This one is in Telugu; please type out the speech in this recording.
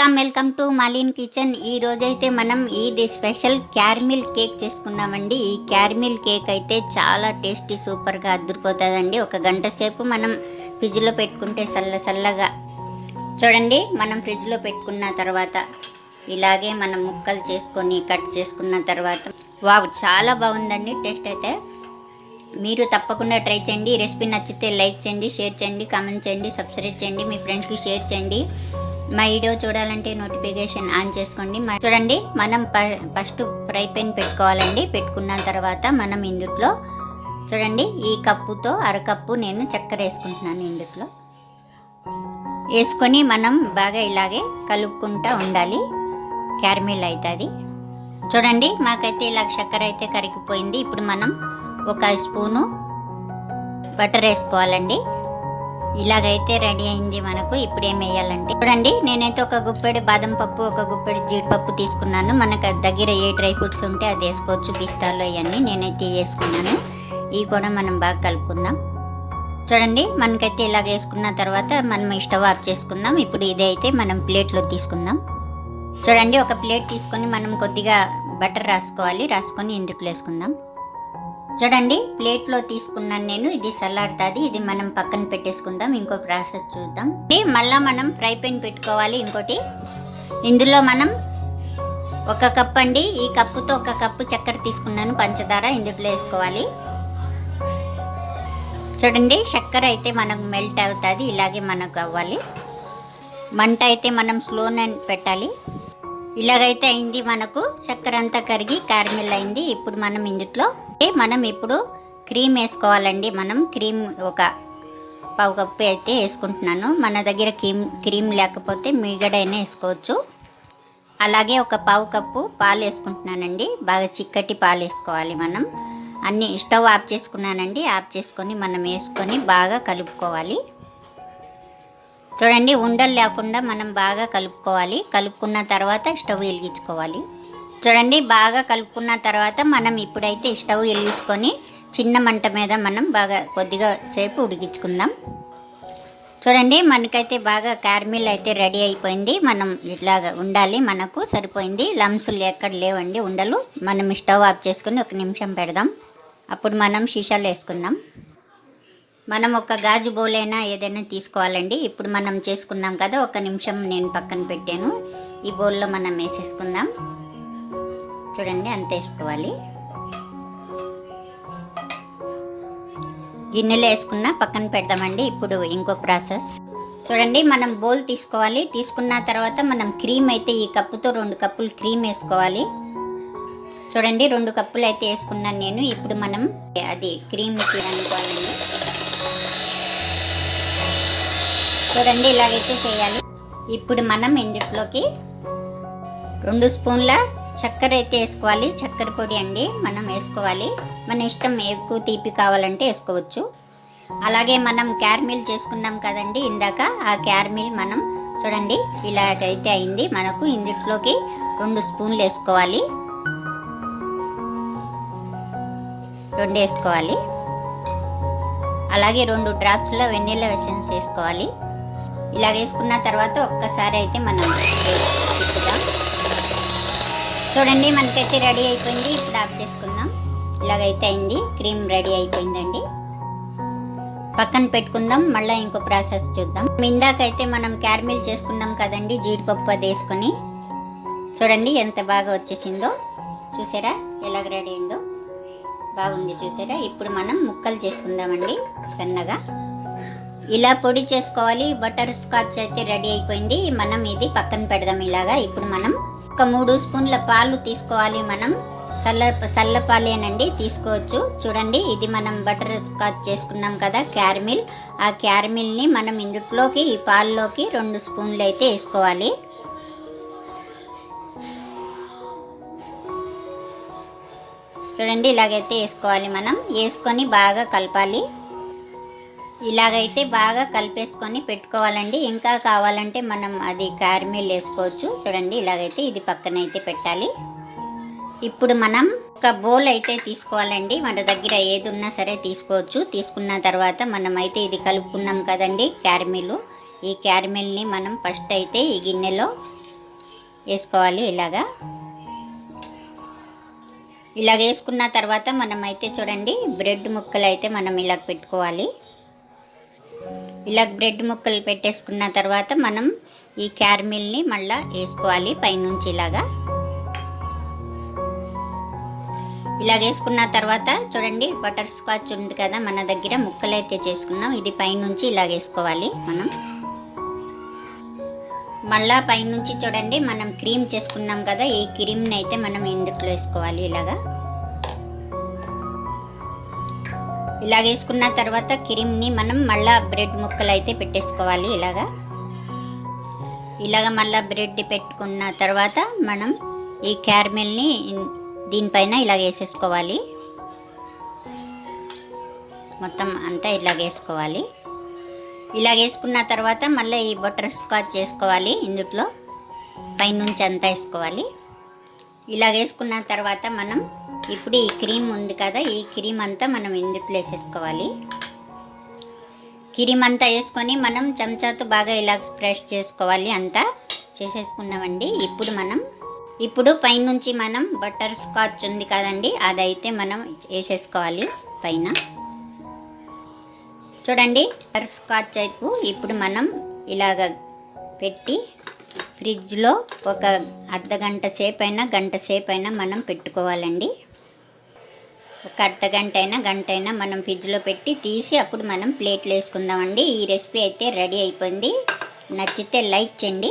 Welcome welcome to Maleen kitchen. ఈరోజు అయితే మనం ఇది స్పెషల్ క్యారమిల్ కేక్ చేసుకున్నామండి ఈ క్యారమిల్ కేక్ అయితే చాలా టేస్టీ సూపర్గా అద్దరిపోతుందండి. ఒక గంట సేపు మనం ఫ్రిడ్జ్లో పెట్టుకుంటే చల్ల చల్లగా చూడండి మనం ఫ్రిడ్జ్లో పెట్టుకున్న తర్వాత ఇలాగే మనం ముక్కలు చేసుకొని కట్ చేసుకున్న తర్వాత. వావ్ చాలా బాగుందండి టేస్ట్ అయితే. మీరు తప్పకుండా ట్రై చేయండి. ఈ రెసిపీ నచ్చితే లైక్ చేయండి షేర్ చేయండి కామెంట్ చేయండి సబ్స్క్రైబ్ చేయండి మీ ఫ్రెండ్స్కి షేర్ చేయండి. మా వీడియో చూడాలంటే నోటిఫికేషన్ ఆన్ చేసుకోండి. చూడండి మనం ప- ఫస్ట్ ఫ్రై పెన్ పెట్టుకోవాలండి. పెట్టుకున్న తర్వాత మనం ఇందుట్లో చూడండి ఈ కప్పుతో అరకప్పు నేను చక్కెర వేసుకుంటున్నాను ఇందుట్లో. వేసుకొని మనం బాగా ఇలాగే కలుపుకుంటూ ఉండాలి. క్యారమిల్ అవుతుంది. చూడండి మాకైతే ఇలా చక్కెర అయితే కరిగిపోయింది. ఇప్పుడు మనం ఒక స్పూను బటర్ వేసుకోవాలండి. ఇలాగైతే రెడీ అయింది మనకు. ఇప్పుడు ఏం వేయాలంటే చూడండి నేనైతే ఒక గుప్పెడు బాదం పప్పు ఒక గుప్పెడు జీడిపప్పు తీసుకున్నాను. మనకు దగ్గర ఏ డ్రై ఫ్రూట్స్ ఉంటే అది వేసుకోవచ్చు పిస్తాలు అవన్నీ నేనైతే వేసుకున్నాను. ఇవి కూడా మనం బాగా కలుపుకుందాం. చూడండి మనకైతే ఇలాగ వేసుకున్న తర్వాత మనం స్టవ్ ఆఫ్ చేసుకుందాం. ఇప్పుడు ఇదైతే మనం ప్లేట్లో తీసుకుందాం. చూడండి ఒక ప్లేట్ తీసుకొని మనం కొద్దిగా బటర్ రాసుకోవాలి. రాసుకొని ఇందుట్లో వేసుకుందాం. చూడండి ప్లేట్లో తీసుకున్నాను నేను. ఇది చల్లారుతుంది ఇది మనం పక్కన పెట్టేసుకుందాం. ఇంకో ప్రాసెస్ చూద్దాం. మళ్ళీ మనం ఫ్రై పెన్ పెట్టుకోవాలి ఇంకోటి. ఇందులో మనం ఒక కప్ అండి. ఈ కప్పుతో ఒక కప్పు చక్కెర తీసుకున్నాను. పంచదార ఇందులో వేసుకోవాలి. చూడండి చక్కెర అయితే మనకు మెల్ట్ అవుతుంది. ఇలాగే మనకు అవ్వాలి. మంట అయితే మనం స్లోనే పెట్టాలి. ఇలాగైతే అయింది మనకు. చక్కెర అంతా కరిగి క్యారమిల్ అయింది. ఇప్పుడు మనం ఇందులో ఏ మనం ఇప్పుడు క్రీమ్ వేసుకోవాలండి. మనం క్రీమ్ ఒక పావు కప్పు అయితే వేసుకుంటున్నాను. మన దగ్గర క్రీమ్ క్రీమ్ లేకపోతే మిగడైనా వేసుకోవచ్చు. అలాగే ఒక పావు కప్పు పాలు వేసుకుంటున్నానండి. బాగా చిక్కటి పాలు వేసుకోవాలి మనం. అన్ని స్టవ్ ఆఫ్ చేసుకున్నానండి. ఆఫ్ చేసుకొని మనం వేసుకొని బాగా కలుపుకోవాలి. చూడండి ఉండలు లేకుండా మనం బాగా కలుపుకోవాలి. కలుపుకున్న తర్వాత స్టవ్ వెలిగించుకోవాలి. చూడండి బాగా కలుపుకున్న తర్వాత మనం ఇప్పుడైతే స్టవ్ వెలిగించుకొని చిన్న మంట మీద మనం బాగా కొద్దిగా సేపు ఉడికించుకుందాం. చూడండి మనకైతే బాగా క్యారమిల్ అయితే రెడీ అయిపోయింది. మనం ఇట్లాగా ఉండాలి మనకు సరిపోయింది. లంసులు ఎక్కడ లేవండి ఉండలు. మనం స్టవ్ ఆఫ్ చేసుకుని ఒక నిమిషం పెడదాం. అప్పుడు మనం సీసాలు వేసుకుందాం. మనం ఒక గాజు బౌలైనా ఏదైనా తీసుకోవాలండి. ఇప్పుడు మనం చేసుకున్నాం కదా ఒక నిమిషం నేను పక్కన పెట్టాను. ఈ బౌల్లో మనం వేసేసుకుందాం. చూడండి అంత వేసుకోవాలి. గిన్నెలో వేసుకున్న పక్కన పెడదామండి ఇప్పుడు ఇంకో ప్రాసెస్. చూడండి మనం బౌల్ తీసుకోవాలి. తీసుకున్న తర్వాత మనం క్రీమ్ అయితే ఈ కప్పుతో రెండు కప్పులు క్రీమ్ వేసుకోవాలి. చూడండి రెండు కప్పులు అయితే వేసుకున్నాను నేను. ఇప్పుడు మనం అది క్రీమ్ అనుకోవాలండి. చూడండి ఇలాగైతే చేయాలి. ఇప్పుడు మనం ఇందులోకి రెండు స్పూన్ల చక్కెర అయితే వేసుకోవాలి. చక్కెర పొడి అండి మనం వేసుకోవాలి. మన ఇష్టం ఎక్కువ తీపి కావాలంటే వేసుకోవచ్చు. అలాగే మనం క్యారమిల్ చేసుకున్నాం కదండి ఇందాక ఆ క్యారమిల్ మనం చూడండి ఇలాగైతే అయింది. మనకు ఇందులోకి రెండు స్పూన్లు వేసుకోవాలి. రెండు వేసుకోవాలి. అలాగే రెండు డ్రాప్స్లో వెన్నెల వెసెన్స్ వేసుకోవాలి. ఇలా వేసుకున్న తర్వాత ఒక్కసారి అయితే మనం చూడండి మనకైతే రెడీ అయిపోయింది. ఇప్పుడు ఆఫ్ చేసుకుందాం. ఇలాగైతే అయింది. క్రీమ్ రెడీ అయిపోయిందండి. పక్కన పెట్టుకుందాం. మళ్ళీ ఇంకో ప్రాసెస్ చూద్దాం. ఇందాకైతే మనం క్యారమిల్ చేసుకున్నాం కదండి జీడిపప్పు అది వేసుకొని. చూడండి ఎంత బాగా వచ్చేసిందో. చూసారా? ఎలాగ రెడీ అయిందో. బాగుంది చూసారా? ఇప్పుడు మనం ముక్కలు చేసుకుందామండి సన్నగా. ఇలా పొడి చేసుకోవాలి. బటర్ స్కాచ్ అయితే రెడీ అయిపోయింది. మనం ఇది పక్కన పెడదాం ఇలాగా. ఇప్పుడు మనం ఒక మూడు స్పూన్ల పాలు తీసుకోవాలి మనం. చల్ల చల్ల పాలేనండి తీసుకోవచ్చు. చూడండి ఇది మనం బటర్ స్కాచ్ చేసుకున్నాం కదా క్యారమిల్. ఆ క్యారమిల్ని మనం ఇందులోకి ఈ పాల్లోకి రెండు స్పూన్లు అయితే వేసుకోవాలి. చూడండి ఇలాగైతే వేసుకోవాలి మనం. వేసుకొని బాగా కలపాలి. ఇలాగైతే బాగా కలిపేసుకొని పెట్టుకోవాలండి. ఇంకా కావాలంటే మనం అది క్యారమిల్ వేసుకోవచ్చు. చూడండి ఇలాగైతే ఇది పక్కన అయితే పెట్టాలి. ఇప్పుడు మనం ఒక బౌల్ అయితే తీసుకోవాలండి. మన దగ్గర ఏది ఉన్నా సరే తీసుకోవచ్చు. తీసుకున్న తర్వాత మనం అయితే ఇది కలుపుకున్నాం కదండి క్యారమిల్ ఈ క్యారమిల్ని మనం ఫస్ట్ అయితే ఈ గిన్నెలో వేసుకోవాలి ఇలాగా. ఇలాగ వేసుకున్న తర్వాత మనం అయితే చూడండి బ్రెడ్ ముక్కలు అయితే మనం ఇలా పెట్టుకోవాలి. ఇలా బ్రెడ్ ముక్కలు పెట్టేసుకున్న తర్వాత మనం ఈ క్యారమిల్ని మళ్ళా వేసుకోవాలి పైనుంచి ఇలాగా. ఇలాగ వేసుకున్న తర్వాత చూడండి బటర్ స్కాచ్ ఉంది కదా మన దగ్గర ముక్కలు అయితే చేసుకున్నాం. ఇది పైనుంచి ఇలాగ వేసుకోవాలి మనం. మళ్ళా పైనుంచి చూడండి మనం క్రీమ్ చేసుకున్నాం కదా ఈ క్రీమ్ని అయితే మనం ఎందుకు వేసుకోవాలి ఇలాగా. ఇలాగ వేసుకున్న తర్వాత క్రీమ్ని మనం మళ్ళా బ్రెడ్ ముక్కలు అయితే పెట్టేసుకోవాలి ఇలాగా. ఇలాగ మళ్ళా బ్రెడ్ పెట్టుకున్న తర్వాత మనం ఈ క్యారమెల్ని దీనిపైన ఇలాగ వేసేసుకోవాలి మొత్తం అంతా ఇలాగ వేసుకోవాలి ఇలా వేసుకున్న తర్వాత మళ్ళీ ఈ బటర్ స్కాచ్ చేసుకోవాలి ఇందులో పైనుంచి అంతా వేసుకోవాలి. ఇలాగ వేసుకున్న తర్వాత మనం ఇప్పుడు ఈ క్రీమ్ ఉంది కదా ఈ క్రీమ్ అంతా మనం ఇందులో వేసేసుకోవాలి క్రీమ్ అంతా వేసుకొని మనం చెంచాతో బాగా ఇలా స్ప్రెష్ చేసుకోవాలి అంతా. చేసేసుకున్నామండి. ఇప్పుడు మనం ఇప్పుడు పైనుంచి మనం బటర్ స్కాచ్ ఉంది కదండి అదైతే మనం వేసేసుకోవాలి పైన. చూడండి బటర్ స్కాచ్ అయితే ఇప్పుడు మనం ఇలాగ పెట్టి ఫ్రిడ్జ్లో ఒక అర్ధ గంట సేపు అయినా గంట సేపు అయినా మనం పెట్టుకోవాలండి. ఒక అర్ధ గంట అయినా గంట అయినా మనం ఫ్రిడ్జ్లో పెట్టి తీసి అప్పుడు మనం ప్లేట్లు వేసుకుందామండి. ఈ రెసిపీ అయితే రెడీ అయిపోయింది. నచ్చితే లైక్ చేయండి.